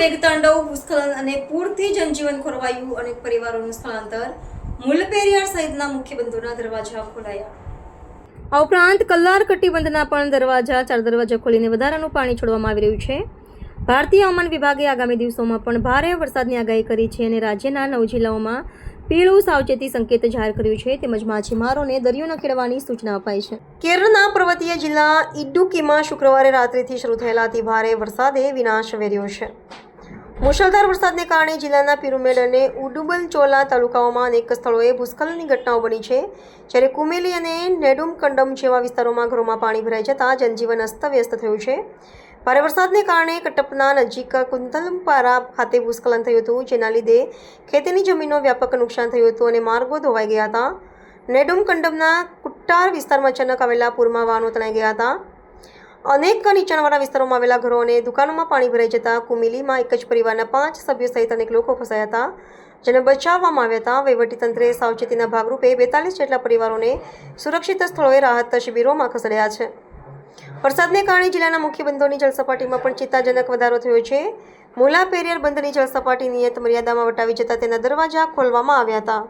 મેઘતાંડવ, ભૂસ્ખલન અને પૂરથી જનજીવન ખોરવાયું અનેક પરિવારોનું સ્થળાંતર મુલપેરિયાર સહિતના મુખ્ય બંધોના દરવાજા ખોલાયા. આ ઉપરાંત કલ્લાર કટિબંધના પણ દરવાજા, ચાર દરવાજા ખોલીને વધારાનું પાણી છોડવામાં આવી રહ્યું છે. ભારતીય હવામાન વિભાગે આગામી દિવસોમાં પણ ભારે વરસાદની આગાહી કરી છે અને રાજ્યના નવ જિલ્લાઓમાં પીળું સાવચેતી સંકેત જાહેર કર્યું છે તેમજ માછીમારોને દરિયો ન ખેડવાની સૂચના અપાઈ છે. કેરળના પર્વતીય જિલ્લા ઇડુકીમાં શુક્રવારે રાત્રિથી શરૂ થયેલા અતિ ભારે વરસાદે વિનાશ વેર્યો છે. મુશળધાર વરસાદને કારણે જિલ્લાના પિરુમેડ અને ઉડુબલચોલા તાલુકાઓમાં અનેક સ્થળોએ ભૂસ્ખલનની ઘટનાઓ બની છે, જ્યારે કુમેલી અને નેડુમકંડમ જેવા વિસ્તારોમાં ઘરોમાં પાણી ભરાઈ જતાં જનજીવન અસ્તવ્યસ્ત થયું છે. ભારે વરસાદને કારણે કટપના નજીક કુંતલપારા ખાતે ભૂસ્ખલન થયું હતું, જેના લીધે ખેતીની જમીનો વ્યાપક નુકસાન થયું હતું અને માર્ગો ધોવાઈ ગયા હતા. નેડુમકંડમના કુટ્ટાર વિસ્તારમાં અચાનક આવેલા પૂરમાં વાહનો તણાઈ ગયા હતા. અનેક નીચાણવાળા વિસ્તારોમાં આવેલા ઘરો અને દુકાનોમાં પાણી ભરાઈ જતા કુમિલીમાં એક જ પરિવારના પાંચ સભ્યો સહિત અનેક લોકો ફસાયા હતા, જેને બચાવવામાં આવ્યા હતા. વહીવટીતંત્રે સાવચેતીના ભાગરૂપે બેતાલીસ જેટલા પરિવારોને સુરક્ષિત સ્થળોએ રાહત શિબિરોમાં ખસેડ્યા છે. વરસાદને કારણે જિલ્લાના મુખ્ય બંધોની જળસપાટીમાં પણ ચિંતાજનક વધારો થયો છે. મુલા પેરિયર બંધની જળસપાટી નિયત મર્યાદામાં વટાવી જતા તેના દરવાજા ખોલવામાં આવ્યા હતા.